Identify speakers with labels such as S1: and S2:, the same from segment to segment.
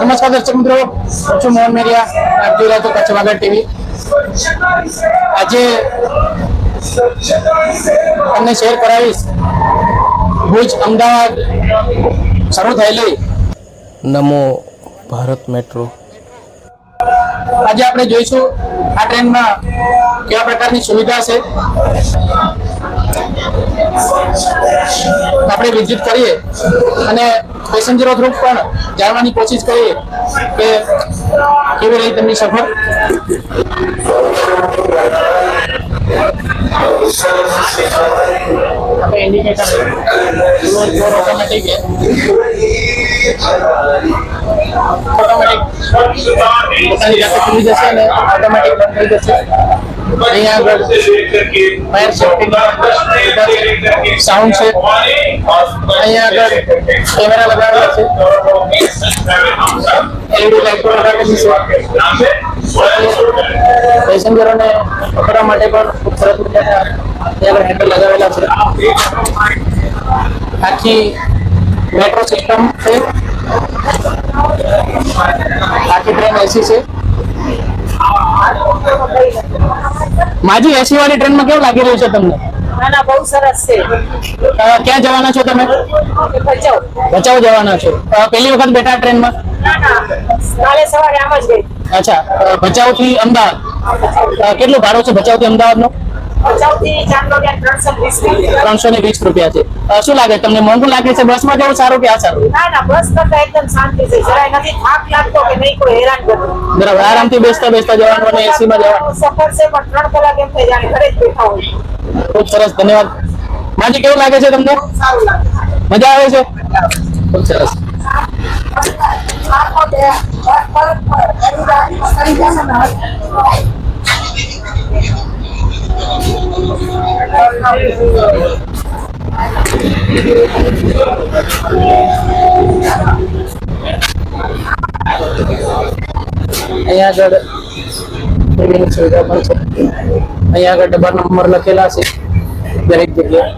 S1: નમસ્કાર દર્શક મિત્રો છું મોહન મેરિયા. આપ જોઈ રહ્યા છો કચ્છ વાગડ ટીવી. આજે તમને શેર કરાવીશ ભુજ અમદાવાદ શરૂ થયેલી.
S2: નમો ભારત મેટ્રો.
S1: આજે આપણે જોઈશું આ ટ્રેનમાં કેવા પ્રકારની સુવિધા છે. આપણે વિઝિટ કરીએ અને પેસેન્જરો થ્રુ પણ જાણવાની કોશિશ કરીએ કે કેવી રહી તેમની સફર. આપણે ઇન્ડિકેટર ઓટોમેટિક ઓટોમેટિક પોતાની જાતે ખુલી જશે અને ઓટોમેટિક બંધ થઈ જશે. અહીંયા આગળ ફાયર સેફ્ટી સાઉન્ડ છે. અહીંયા આગળ કેમેરા લગાવેલા છે. એલઈડી લાઇટો લગાવેલી છે પેસેન્જરોને પકડવા માટે પણ ખૂબ સરસ મજાના હેન્ડલ લગાવેલા છે. આખી મેટ્રો સિસ્ટમ છે. આખી ટ્રેન એસી છે. માજી એસી વાળી ટ્રેનમાં કેવું લાગી રહ્યું છે તમને?
S3: ના ના બહુ સરસ છે.
S1: ક્યાં જવાના છો તમે?
S3: ભચાઉ.
S1: ભચાઉ જવાના છો. પહેલી વખત બેઠા ટ્રેનમાં?
S3: કાલે સવારે આમ જ ગઈ.
S1: અચ્છા. ભચાઉ થી અમદાવાદ? કેટલું ભાડું છે ભચાઉ થી
S3: અમદાવાદનું ત્રણસો
S1: ને વીસ રૂપિયા છે. શું લાગે? તમને મોંઘું લાગે છે બસમાં જવું સારું કે આ સારું
S3: ના ના બસ કરતા એકદમ શાંતિ છે. જરાય નથી થાક લાગતો કે નહીં કોઈ હેરાન કરતું
S1: બરાબર. આરામથી બેસતા બેસતા જવાનું અને એસીમાં જવાનું.
S3: સફર છે પણ ત્રણ કલાક એમ થઈ જાય ઘરે જ બેઠા હોય.
S1: ખૂબ સરસ, ધન્યવાદ. માજી, કેવું લાગે છે તમને?
S3: સારું લાગે
S1: મજા આવે છે? ખૂબ સરસ. અહીંયા આગળ ટીવીની સુવિધા પણ છે. અહીંયા આગળ ડબ્બા નંબર લખેલા છે. દરેક જગ્યાએ.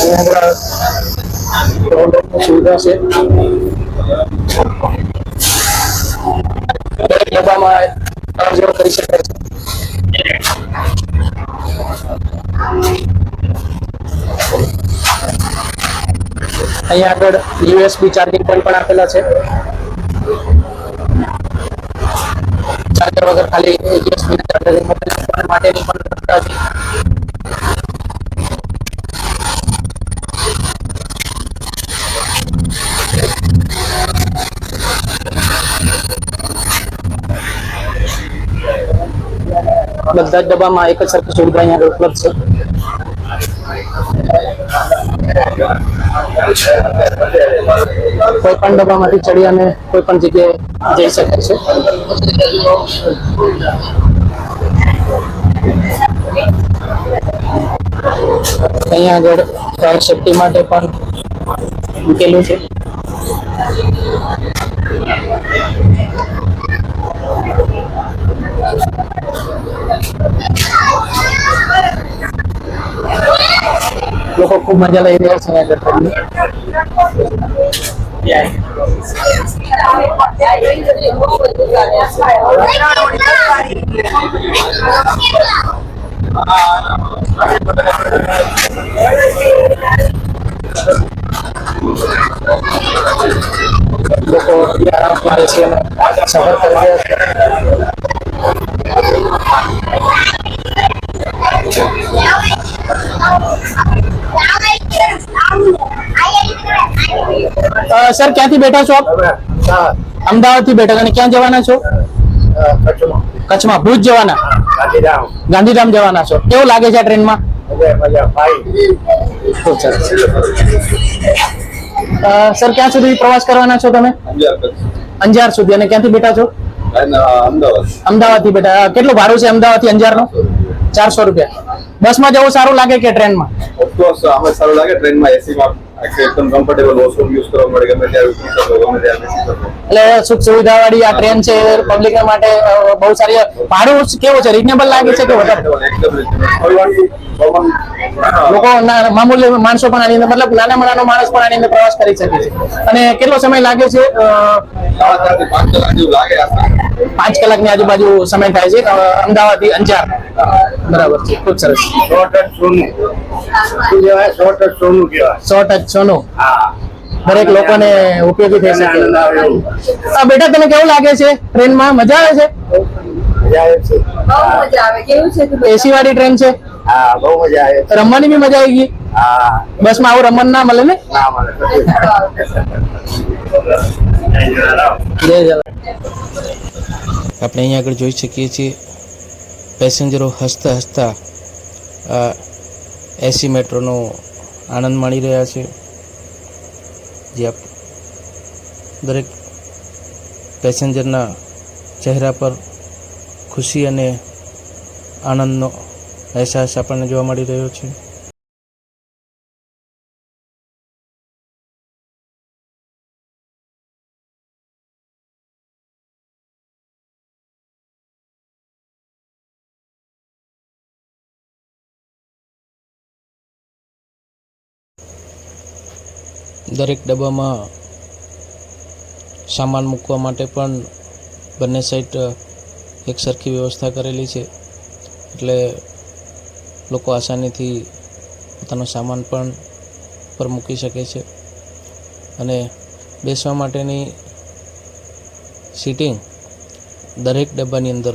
S1: અહીંયા આગળ સુવિધા છે. દરેક ડબ્બામાં કરી શકાય છે. અહીંયા આગળ યુએસબી ચાર્જિંગ પોઈન્ટ પણ આપેલા છે. ચાર્જર વગર ખાલી યુએસબી ચાર્જર મોબાઈલ માટેની પણ વ્યવસ્થા છે બધા જ ડબ્બામાં એક જ સરખી સુવિધા અહીંયા ઉપલબ્ધ છે. કોઈ પણ ડબ્બામાંથી ચડી અને કોઈ પણ જગ્યાએ જઈ શકે છે. અહીંયા આગળ ફાયર સેફટી માટે પણ મૂકેલું છે. લોકો ખૂબ મજા લઈ રહ્યા છે આગળ લોકો આરામ કરે છે સર ક્યાંથી બેઠા છો આપ? અમદાવાદ. થી બેઠા અને ક્યાં જવાના છો? કચ્છમાં. ભુજ જવાના? ગાંધીધામ. જવાના છો. કેવું લાગે છે આ ટ્રેનમાં? સર ક્યાં સુધી પ્રવાસ કરવાના છો તમે? અંજાર સુધી. અને ક્યાંથી બેઠા છો?
S4: અમદાવાદ
S1: અમદાવાદ. થી બેઠા. કેટલું ભાડું છે અમદાવાદથી અંજારનું ચારસો રૂપિયા. બસમાં જવું સારું લાગે કે ટ્રેનમાં?
S4: સારું લાગે. ટ્રેનમાં એસીમાં એકદમ કમ્ફર્ટેબલ વોશરૂમ યુઝ કરવા મળે ગમે ત્યારે ઉતરી શકો ગમે ત્યારે બેસી શકો
S1: એટલે સુખ સુવિધા વાળી આ ટ્રેન છે પબ્લિક માટે બહુ સારી ભાડું કેવું છે? રિઝનેબલ લાગે છે કે વધારે? લોકો મામૂલી માણસો પણ આની અંદર મતલબ નાના નાનો માણસ પણ આની અંદર પ્રવાસ કરી શકે છે. અને કેટલો સમય લાગે છે?
S4: પાંચ કલાક જેવું લાગે.
S1: પાંચ કલાકની આજુબાજુ સમય થાય છે. અમદાવાદથી અંજાર. બરાબર છે. ખૂબ સરસ.
S5: સોનું. શું કહેવાય? સોનું કહેવાય.
S1: સો ટચ સોનું દરેક લોકોને ઉપયોગી થઈ શકે.
S5: આનંદ આવે એવું.
S1: આ બેટા તને કેવું લાગે છે? ટ્રેનમાં મજા આવે છે?
S5: મજા આવે છે.
S6: બહુ મજા આવે. કેવું છે તું
S1: એસી વાળી ટ્રેન છે?
S5: હા બહુ મજા આવે છે.
S1: રમવાની બી મજા આવી ગઈ?
S5: હા.
S1: બસમાં આવું રમવાનું ના મળે ને?
S5: ના
S1: જય જવાન
S2: આપણે અહીંયા આગળ જોઈ શકીએ છીએ પેસેન્જરો હસતા હસતા એસી મેટ્રોનો આનંદ માણી રહ્યા છે. જે આપ દરેક પેસેન્જરના ચહેરા પર ખુશી અને આનંદનો અહેસાસ આપણને જોવા મળી રહ્યો છે. દરેક ડબ્બામાં સામાન મૂકવા માટે પણ બંને સાઈડ એક સરખી વ્યવસ્થા કરેલી છે. એટલે લોકો આસાનીથી પોતાનો સામાન પણ પર મૂકી શકે છે. અને બેસવા માટેની સીટિંગ દરેક ડબ્બાની અંદર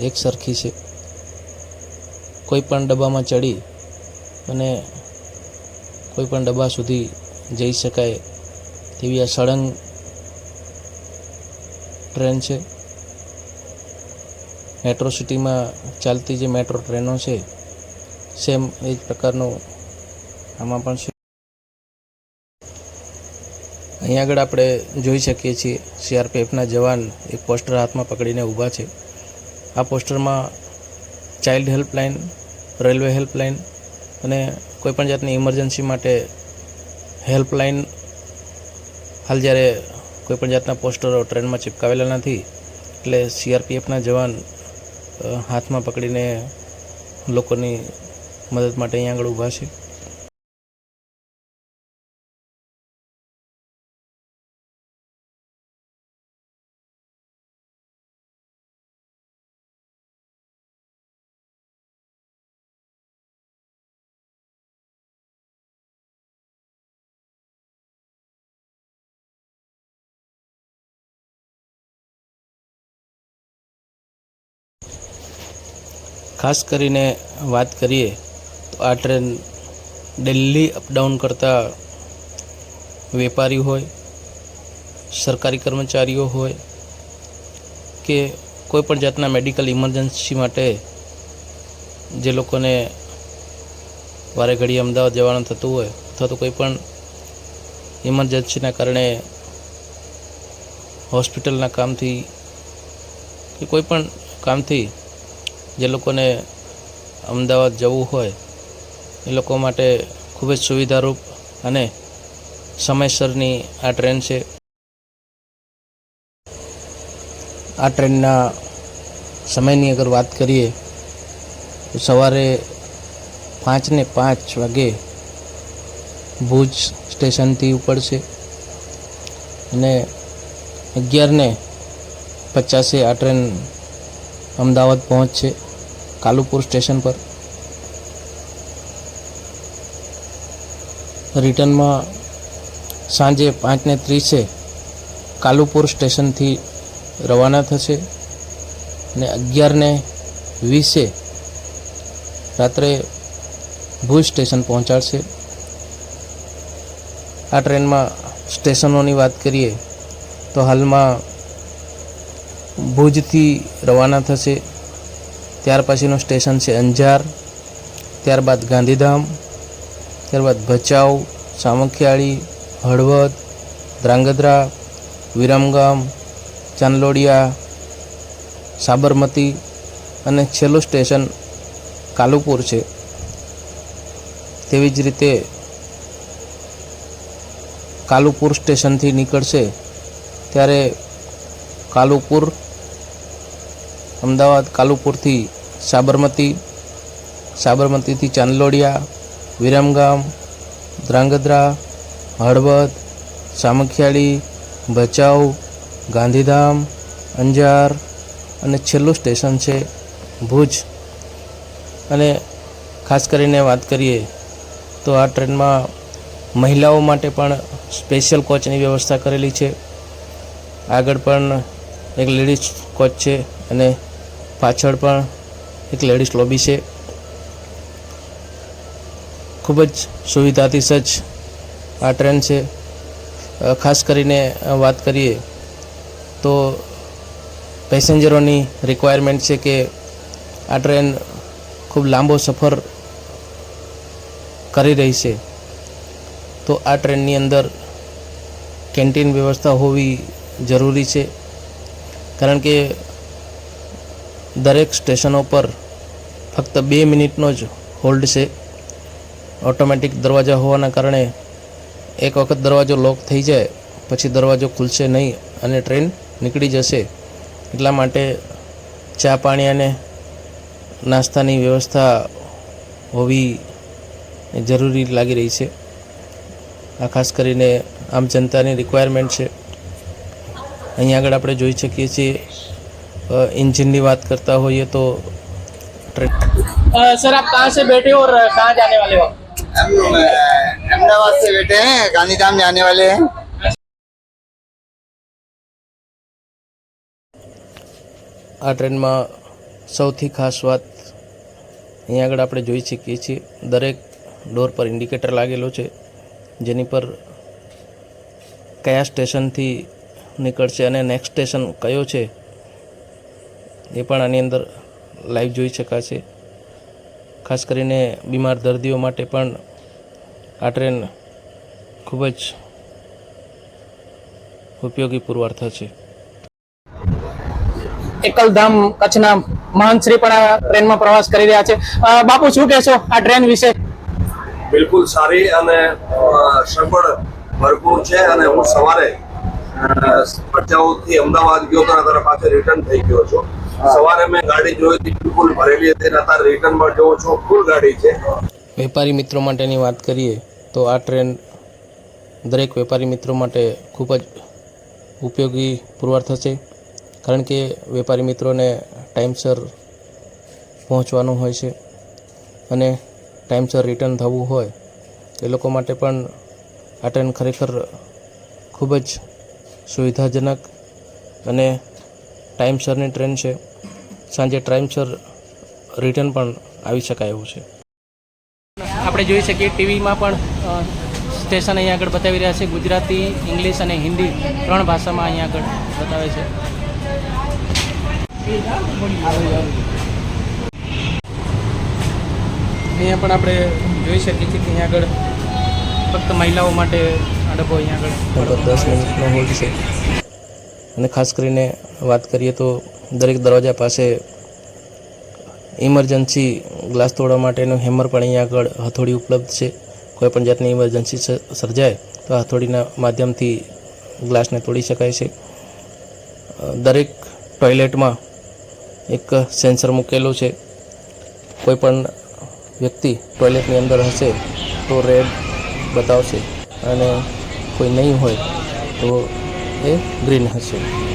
S2: એક સરખી છે. કોઈ પણ ડબ્બામાં ચડી અને કોઈ પણ ડબ્બા સુધી જઈ શકાય તેવી આ સળંગ ટ્રેન છે. મેટ્રો સિટીમાં ચાલતી જે મેટ્રો ટ્રેનો છે, સેમ એ જ પ્રકારનું આમાં પણ છે. અહીં આગળ આપણે જોઈ શકીએ છીએ સીઆરપીએફના જવાન એક પોસ્ટર હાથમાં પકડીને ઊભા છે. આ પોસ્ટરમાં ચાઇલ્ડ હેલ્પલાઇન, રેલવે હેલ્પલાઇન અને કોઈપણ જાતની ઇમરજન્સી માટે હેલ્પલાઇન હાલ જ્યારે કોઈપણ જાતના પોસ્ટરો ટ્રેનમાં ચિપકાવેલા નથી, એટલે સીઆરપીએફના જવાન હાથમાં પકડીને લોકોની મદદ માટે અહીં આગળ ઊભા છે. ખાસ કરીને વાત કરીએ, તો આ ટ્રેન દિલ્હી અપડાઉન કરતા વેપારી હોય, સરકારી કર્મચારીઓ હોય કે કોઈપણ જાતના મેડિકલ ઇમરજન્સી માટે જે લોકોને વારે ઘડી અમદાવાદ જવાનું થતું હોય અથવા તો કોઈ પણ ઇમરજન્સીના કારણે હોસ્પિટલના કામથી કે કોઈ પણ કામથી જે લોકોને અમદાવાદ જવું હોય, એ લોકો માટે ખૂબ જ સુવિધારૂપ અને સમયસરની આ ટ્રેન છે. આ ટ્રેનના સમયની અગર વાત કરીએ, તો સવારે પાંચને પાંચ વાગે ભુજ સ્ટેશનથી ઉપડશે અને અગિયારને પચાસે આ ટ્રેન અમદાવાદ પહોંચશે. કાલુપુર સ્ટેશન પર. રિટર્નમાં સાંજે પાંચને ત્રીસે કાલુપુર સ્ટેશનથી રવાના થશે અને અગિયારને વીસે રાત્રે ભુજ સ્ટેશન પહોંચાડશે. આ ટ્રેનમાં સ્ટેશનોની વાત કરીએ તો હાલમાં ભુજથી રવાના થશે. ત્યાર પછીનું સ્ટેશન છે અંજાર, ત્યારબાદ ગાંધીધામ, ત્યારબાદ ભચાઉ, સામખિયાળી, હળવદ, ધ્રાંગધ્રા, વિરમગામ, ચાંદલોડિયા, સાબરમતી અને છેલ્લું સ્ટેશન કાલુપુર છે. તેવી જ રીતે કાલુપુર સ્ટેશનથી નીકળશે ત્યારે કાલુપુર અમદાવાદ, કાલુપુરથી સાબરમતી, સાબરમતીથી ચાંદલોડિયા, વિરમગામ, ધ્રાંગધ્રા, હળવદ, સામખિયાળી, ભચાઉ, ગાંધીધામ, અંજાર અને છેલ્લું સ્ટેશન છે ભુજ. અને ખાસ કરીને વાત કરીએ તો આ ટ્રેનમાં મહિલાઓ માટે પણ સ્પેશિયલ કોચની વ્યવસ્થા કરેલી છે. આગળ પણ એક લેડીઝ કોચ છે અને પાછળ પણ એક લેડીઝ લોબી છે. ખૂબ જ સુવિધાથી સજ્જ આ ટ્રેન છે. ખાસ કરીને વાત કરીએ તો પેસેન્જરોની રિક્વાયરમેન્ટ છે કે આ ટ્રેન ખૂબ લાંબો સફર કરી રહી છે. તો આ ટ્રેનની અંદર કેન્ટીન વ્યવસ્થા હોવી જરૂરી છે. કારણ કે દરેક સ્ટેશનો પર ફક્ત બે મિનિટનો જ હોલ્ડ છે. ઓટોમેટિક દરવાજા હોવાના કારણે એક વખત દરવાજો લોક થઈ જાય, પછી દરવાજો ખુલશે નહીં અને ટ્રેન નીકળી જશે. એટલા માટે ચા પાણી અને નાસ્તાની વ્યવસ્થા હોવી જરૂરી લાગી રહી છે. આ ખાસ કરીને આમ જનતાની રિક્વાયરમેન્ટ છે. અહીં આગળ આપણે જોઈ શકીએ છીએ અ, એન્જિનની વાત કરતા હોઈએ તો ટ્રેન
S1: सर आप कहाँ से बैठे हो और कहाँ जाने वाले हो
S5: हम अ, अहमदाबाद से बैठे हैं गांधीधाम जाने वाले हैं
S2: આ ટ્રેનમાં સૌથી ખાસ વાત અહીં આગળ આપણે જોઈ શકીએ છીએ દરેક ડોર પર ઇન્ડિકેટર લાગેલો છે જેની પર કયા સ્ટેશનથી નીકળશે અને નેક્સ્ટ સ્ટેશન કયો છે એ પણ આની અંદર લાઈવ જોઈ શકાશે. ખાસ કરીને બીમાર દર્દીઓ માટે પણ આ ટ્રેન ખૂબ જ ઉપયોગી પુરવાર થશે
S1: એકલધામ કચ્છના મહંત પણ આ ટ્રેનમાં પ્રવાસ કરી રહ્યા છે. બાપુ શું કહેશો આ ટ્રેન વિશે?
S7: બિલકુલ સારી અને સગવડ ભરપૂર છે અને હું સવારે ભચાઉથી અમદાવાદ ગયો તો પાછો રિટર્ન થઈ ગયો છું. સવારે મેં ગાડી જોઈ હતી બિલકુલ ભરેલી હતી અને અત્યારે રિટર્નમાં જોઉં છું ફૂલ ગાડી છે.
S2: વેપારી મિત્રો માટેની વાત કરીએ તો આ ટ્રેન દરેક વેપારી મિત્રો માટે ખૂબ જ ઉપયોગી પુરવાર થશે કારણ કે વેપારી મિત્રોને ટાઈમસર પહોંચવાનું હોય છે અને ટાઈમસર રિટર્ન થવું હોય એ લોકો માટે પણ આ ટ્રેન ખરેખર ખૂબ જ સુવિધાજનક અને ટાઈમસરની ટ્રેન છે. સાંજે ટાઈમસર રિટર્ન પણ આવી શકાય એવું છે.
S1: આપણે જોઈ શકીએ ટીવીમાં પણ સ્ટેશન અહીંયા આગળ બતાવી રહ્યા છે. ગુજરાતી ઇંગ્લિશ અને હિન્દી ત્રણ ભાષામાં અહીંયા આગળ બતાવે છે. અહીંયા પણ આપણે જોઈ શકીએ છીએ કે અહીંયા આગળ ફક્ત મહિલાઓ માટે આ ડબ્બો અહીંયા આગળ.
S2: દસ મિનિટનો હોલ્ડ છે. અને ખાસ કરીને વાત કરીએ તો દરેક દરવાજા પાસે ઇમરજન્સી ગ્લાસ તોડવા માટેનું હેમર પણ અહીંયા આગળ હથોડી ઉપલબ્ધ છે. કોઈ પણ જાતની ઇમરજન્સી સર્જાય તો હથોડીના માધ્યમથી ગ્લાસને તોડી શકાય છે. દરેક ટોયલેટમાં એક સેન્સર મૂકેલું છે. કોઈ પણ વ્યક્તિ ટોયલેટની અંદર હશે તો રેડ બતાવશે અને કોઈ નહીં હોય તો એ ગ્રીન હશે